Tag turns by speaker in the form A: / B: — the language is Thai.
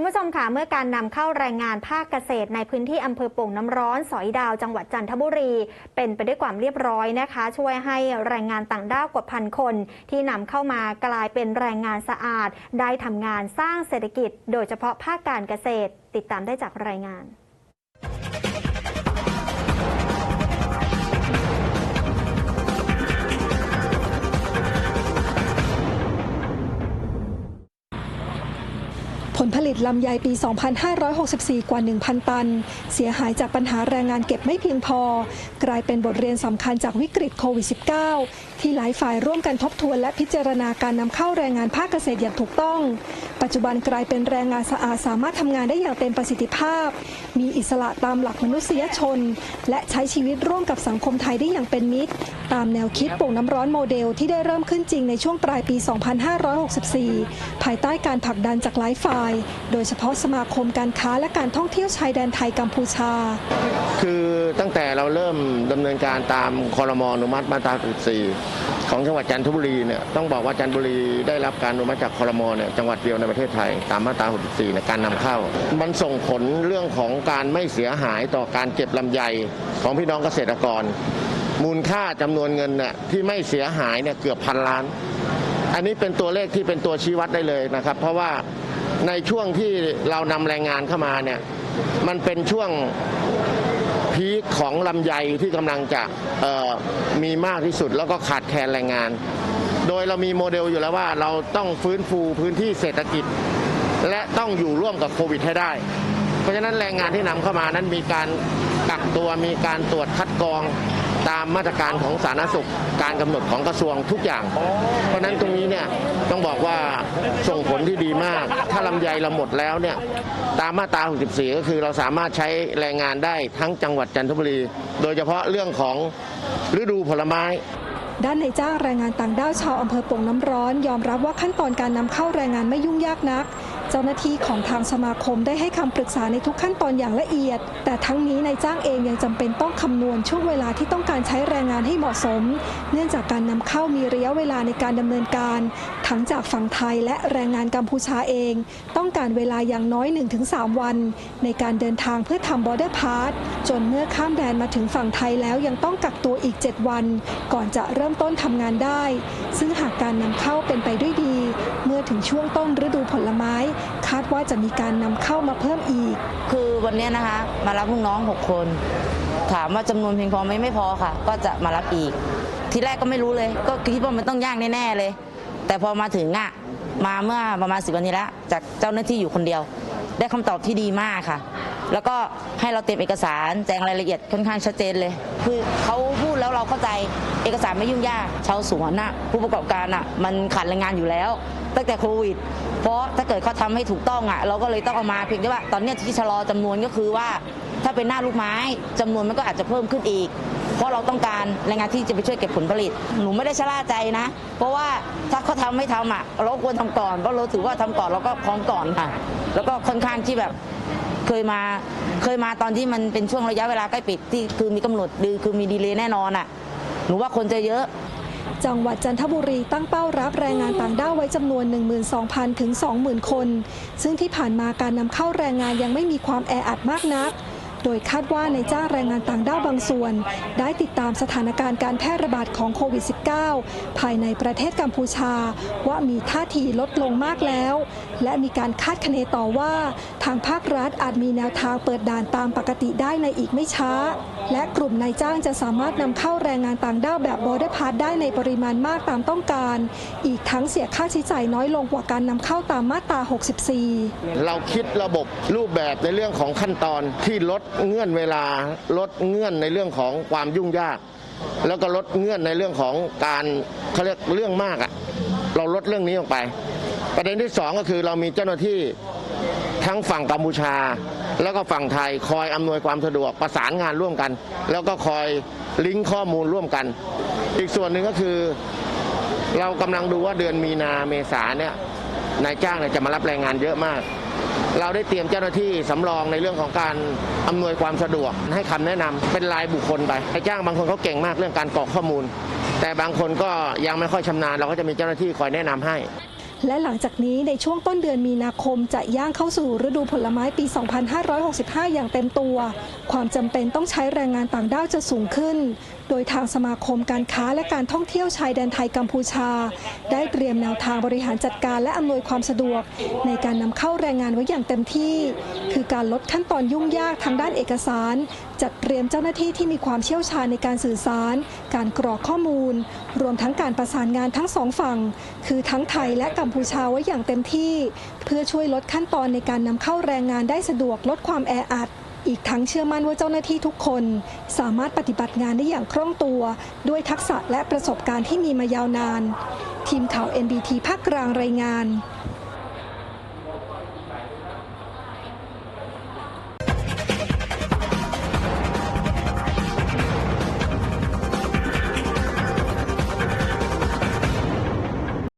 A: คุณผู้ชมค่ะเมื่อการนำเข้าแรงงานภาคเกษตรในพื้นที่อำเภอโป่งน้ำร้อน สอยดาวจังหวัดจันทบุรี เป็นไปด้วยความเรียบร้อยนะคะ ช่วยให้แรงงานต่างด้าวกว่าพันคน ที่นำเข้ามากลายเป็นแรงงานสะอาด ได้ทำงานสร้างเศรษฐกิจ โดยเฉพาะภาคการเกษตร ติดตามได้จากรายงาน
B: ลิตลำไยปี 2564 กว่า 1,000 ตัน เสียหายจากปัญหาแรงงานเก็บไม่เพียงพอ กลายเป็นบทเรียนสำคัญจากวิกฤตโควิด -19 ที่หลายฝ่ายร่วมกันทบทวนและพิจารณาการนำเข้าแรงงานภาคเกษตรอย่างถูกต้อง ปัจจุบันกลายเป็นแรงงานสะอาดสามารถทำงานได้อย่างเต็มประสิทธิภาพ มีอิสระตามหลักมนุษยชน และใช้ชีวิตร่วมกับสังคมไทยได้อย่างเป็นมิตร ตามแนวคิดโป่งน้ำร้อนโมเดลที่ได้เริ่มขึ้นจริงในช่วงปลายปี 2564 ภายใต้การผลักดันจากหลายฝ่าย โดยเฉพาะสมาคมการค้าและการท่องเที่ยวชายแดนไทยกัมพูชา
C: คือตั้งแต่เราเริ่มดำเนินการตามคอรมอนุมัติมาตรา14 ของจังหวัดจันทบุรีเนี่ยต้องบอกว่าจันทบุรีได้รับการอนุมัติจากคอรมอเนี่ยจังหวัดเดียวในประเทศไทย ตามมาตรา 64ในการนำเข้า มันส่งผลเรื่องของการไม่เสียหายต่อการเก็บลำไยของพี่น้องเกษตรกร มูลค่าจำนวนเงินเนี่ยที่ไม่เสียหายเนี่ยเกือบพันล้าน อันนี้เป็นตัวเลขที่เป็นตัวชี้วัดได้เลยนะครับ เพราะว่าในช่วงที่เรานำแรงงานเข้ามาเนี่ยมันเป็นช่วง พีคของลำไยที่กำลังจะมีมากที่สุดแล้วก็ขาดแคลนแรงงาน โดยเรามีโมเดลอยู่แล้วว่าเราต้องฟื้นฟูพื้นที่เศรษฐกิจ และต้องอยู่ร่วมกับโควิดให้ได้ เพราะฉะนั้นแรงงานที่นำเข้ามานั้นมีการกักตัวมีการตรวจคัดกรอง ตามมาตรการของสาธารณสุขการกำหนดของกระทรวงทุกอย่าง เพราะฉะนั้นตรงนี้เนี่ยต้องบอกว่าส่งผลที่ดีมาก ถ้าลำไยเราหมดแล้วเนี่ยตามมาตรา 64 ก็คือเราสามารถใช้แรงงานได้ทั้งจังหวัดจันทบุรี โดยเฉพาะเรื่องของฤดูผลไม้
B: ด้านในจ้างแรงงานต่างด้าวชาวอำเภอโป่งน้ำร้อน ยอมรับว่าขั้นตอนการนำเข้าแรงงานไม่ยุ่งยากนัก เจ้าหน้าที่ของทางสมาคมได้ให้คำปรึกษาในทุกขั้นตอนอย่างละเอียด แต่ทั้งนี้นายจ้างเองยังจำเป็นต้องคำนวณช่วงเวลาที่ต้องการใช้แรงงานให้เหมาะสม เนื่องจากการนำเข้ามีระยะเวลาในการดำเนินการ ทั้งจากฝั่งไทยและแรงงานกัมพูชาเอง ต้องการเวลาอย่างน้อย 1-3 วัน ในการเดินทางเพื่อทำบอร์เดอร์พาสจนเมื่อข้ามแดนมาถึงฝั่งไทยแล้วยังต้องกักตัวอีก 7 วัน ก่อนจะเริ่มต้นทำงานได้ ซึ่งหากการนำเข้าเป็นไปด้วยดี เมื่อถึงช่วงต้นฤดูผลไม้ คาดว่าจะมีการนำเข้ามาเพิ่มอีก
D: คือวันนี้นะคะ มารับลูกน้อง 6 คน ถามว่าจำนวนเพียงพอไหมไม่พอค่ะ ก็จะมารับอีก ทีแรกก็ไม่รู้เลย ก็คิดว่ามันต้องยากแน่ๆเลย แต่พอมาถึงอะมาเมื่อประมาณสิบวันนี้แล้วจากเจ้าหน้าที่อยู่คนเดียว ได้คำตอบที่ดีมากค่ะ แล้วก็ให้เราเตรียมเอกสารแจ้งรายละเอียดค่อนข้างชัดเจนเลย คือเขาพูดแล้วเราเข้าใจเอกสารไม่ยุ่งยากชาวสวนน่ะผู้ประกอบการน่ะมันขาดแรงงานอยู่แล้ว ตั้งแต่โควิด เพราะถ้าเกิดเขาทำให้ถูกต้องอะเราก็เลยต้องเอามาเพียงแต่ว่า ตอนนี้ที่ชะลอจำนวนก็คือว่า ถ้าเป็นหน้าลูกไม้จำนวนมันก็อาจจะเพิ่มขึ้นอีก เพราะเราต้องการแรงงานที่จะไปช่วยเก็บผลผลิต หนูไม่ได้ชะล่าใจนะ เพราะว่าถ้าเขาทำไม่ทำอะเราควรทำก่อนเพราะเราถือว่าทำก่อนเราก็พร้อมก่อนค่ะ แล้วก็ค่อนข้างที่แบบเคยมาเคยมาตอนที่มันเป็นช่วงระยะเวลาใกล้ปิดที่คือมีกำหนดดือคือมีดีเลย์แน่นอนอะหนูว่าคนจะเยอะ
B: จังหวัดจันทบุรีตั้งเป้ารับแรงงานต่างด้าวไว้จำนวน 12,000 ถึง 20,000 คน ซึ่งที่ผ่านมาการนำเข้าแรงงานยังไม่มีความแออัดมากนัก โดยคาดว่าในจ้างแรงงานต่างด้าวบางส่วน ได้ติดตามสถานการณ์การแพร่ระบาดของโควิด -19 ภายในประเทศกัมพูชา ว่ามีท่าทีลดลงมากแล้ว และมีการคาดคะเนต่อว่า ทางภาครัฐอาจมีแนวทางเปิดด่านตามปกติได้ในอีกไม่ช้า และกลุ่มนายจ้างจะสามารถนำเข้าแรงงานต่างด้าวแบบบอร์เดอร์พาสได้ในปริมาณมากตามต้องการ อีกทั้งเสียค่าใช้จ่ายน้อยลงกว่าการนำเข้าตามมาตรา 64
C: เราคิดระบบรูปแบบในเรื่องของขั้นตอนที่ลดเงื่อนเวลาลดเงื่อนในเรื่องของความยุ่งยาก แล้วก็ลดเงื่อนในเรื่องของการเขาเรียกเรื่องมากอะเราลดเรื่องนี้ออกไป ประเด็นที่สองก็คือเรามีเจ้าหน้าที่ ทั้งฝั่งกัมพูชา แล้วก็ฝั่งไทยคอยอำนวยความสะดวกประสานงานร่วมกัน แล้วก็คอยลิงก์ข้อมูลร่วมกัน อีกส่วนหนึ่งก็คือ เรากำลังดูว่าเดือนมีนาเมษาเนี่ยนายจ้างเนี่ยจะมารับแรงงานเยอะมาก เราได้เตรียมเจ้าหน้าที่สำรองในเรื่องของการอำนวยความสะดวกให้คำแนะนำเป็นรายบุคคลไปนายจ้างบางคนเขาเก่งมากเรื่องการกรอกข้อมูล แต่บางคนก็ยังไม่ค่อยชำนาญเราก็จะมีเจ้าหน้าที่คอยแนะนำให้
B: และหลังจากนี้ในช่วงต้นเดือนมีนาคมจะย่างเข้าสู่ฤดูผลไม้ปี 2565 อย่างเต็มตัว ความจำเป็นต้องใช้แรงงานต่างด้าวจะสูงขึ้น โดยทางสมาคมการค้าและการท่องเที่ยวชายแดนไทยกัมพูชา ได้เตรียมแนวทางบริหารจัดการและอำนวยความสะดวก ในการนำเข้าแรงงานไว้อย่างเต็มที่ คือการลดขั้นตอนยุ่งยากทางด้านเอกสาร จัดเตรียมเจ้าหน้าที่ที่มีความเชี่ยวชาญในการสื่อสาร การกรอกข้อมูล รวมทั้งการประสานงานทั้งสองฝั่ง คือทั้งไทยและกัมพูชาไว้อย่างเต็มที่ เพื่อช่วยลดขั้นตอนในการนำเข้าแรงงานได้สะดวกลดความแออัด อีกทั้งเชื่อมั่นว่าเจ้าหน้าที่ทุกคน สามารถปฏิบัติงานได้อย่างคล่องตัว ด้วยทักษะและประสบการณ์ที่มีมายาวนาน ทีมข่าว NBT ภาคกลางรายงาน